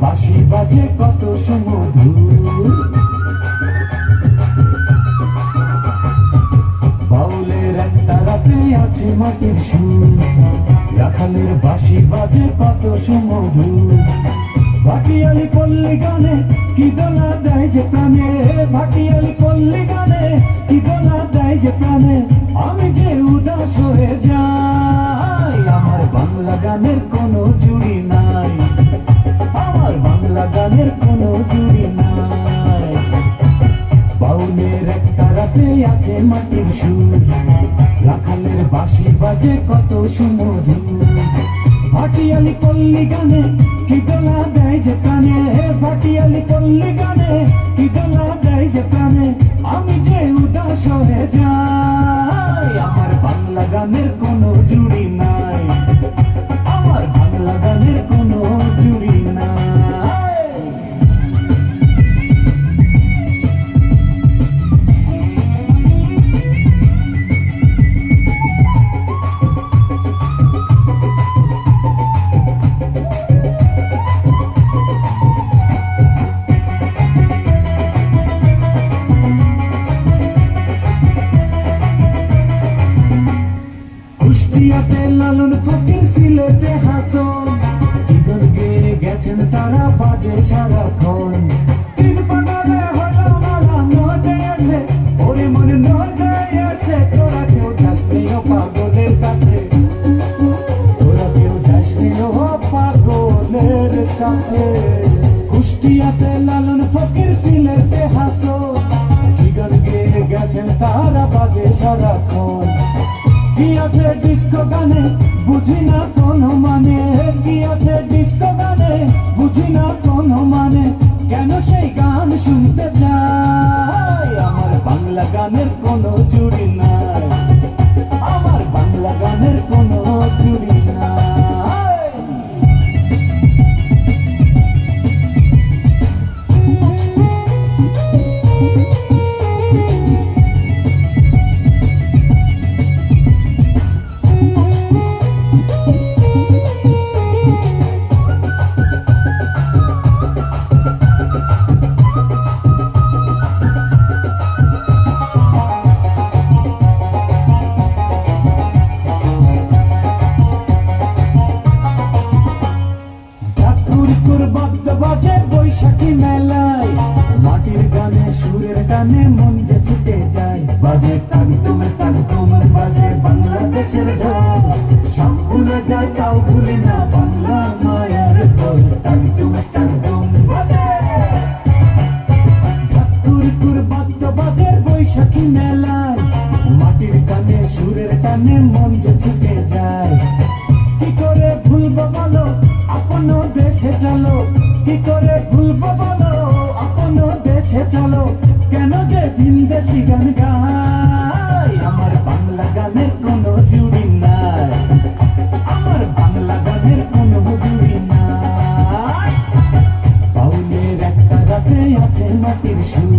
বাঁশি বাজে কত সুমধুর। বাউলের একটা রাতে আছে মাটির সুর। রাখালের বাঁশি বাজে কত সুমধুর। ভাটিয়ালি পল্লী গানে কি দোলা দেয় যে প্রাণে? ভাটিয়ালি পল্লী গানে কি দোলা দেয় যে প্রাণে? রাতে আছে মাটির সুর। রাখালের বাঁশি বাজে কত সুমধুর। ভাটিয়ালি পল্লী গানে কি গলা দেয় যে কানে ভাটিয়ালি পল্লী গানে কি গলা দেয় যে কানে আমি যে উদাস হয়ে যাই, আমার বাংলা গানের কোনো জুড়ি নাই। কুষ্টিয়াতে লালন ফকির সিলেটে হাসন। কি গেয়ে গেছেন তারা বাজে সারাক্ষণ। তিন পাগালে হলো মালা নদে আসে, ওরে মনে নদে আসে। তোরা কেউ যাসনি পাগলের কাছে। তোরা কেউ যাসনি পাগলের কাছে। কুষ্টিয়াতে লালন ফকির সিলেটে হাসন গান গেয়ে গেছেন তারা বাজে সারাক্ষণ। বুঝি না কোনো মানে কি আছে ডিস্কো গানে? বুঝি না কোনো মানে কেন সেই গান শুনতে চাই? আমার বাংলা গানের গানে মন ছুটে যায়। বাজে তাক তুমি তাক তোমার বাজে বাংলাদেশের যায় তাও ভুলি না বাংলা মায়ের দোল। তাক তুমি বাজে। বৈশাখী মেলায়। মাটির গানে সুরের গানে মন যে ছুটে যায়। কি করে ভুলবো বলো, আপন দেশে চলো। কি করে ভুলবো দেশে চলো, কেন যে ভিন গান গাই আমার বাংলা গানের কোনো জুড়ি নাই। আমার বাংলা গানের কোনো জুড়ি নাই। পাউলের একটা রাতে আছে মাটির সুর।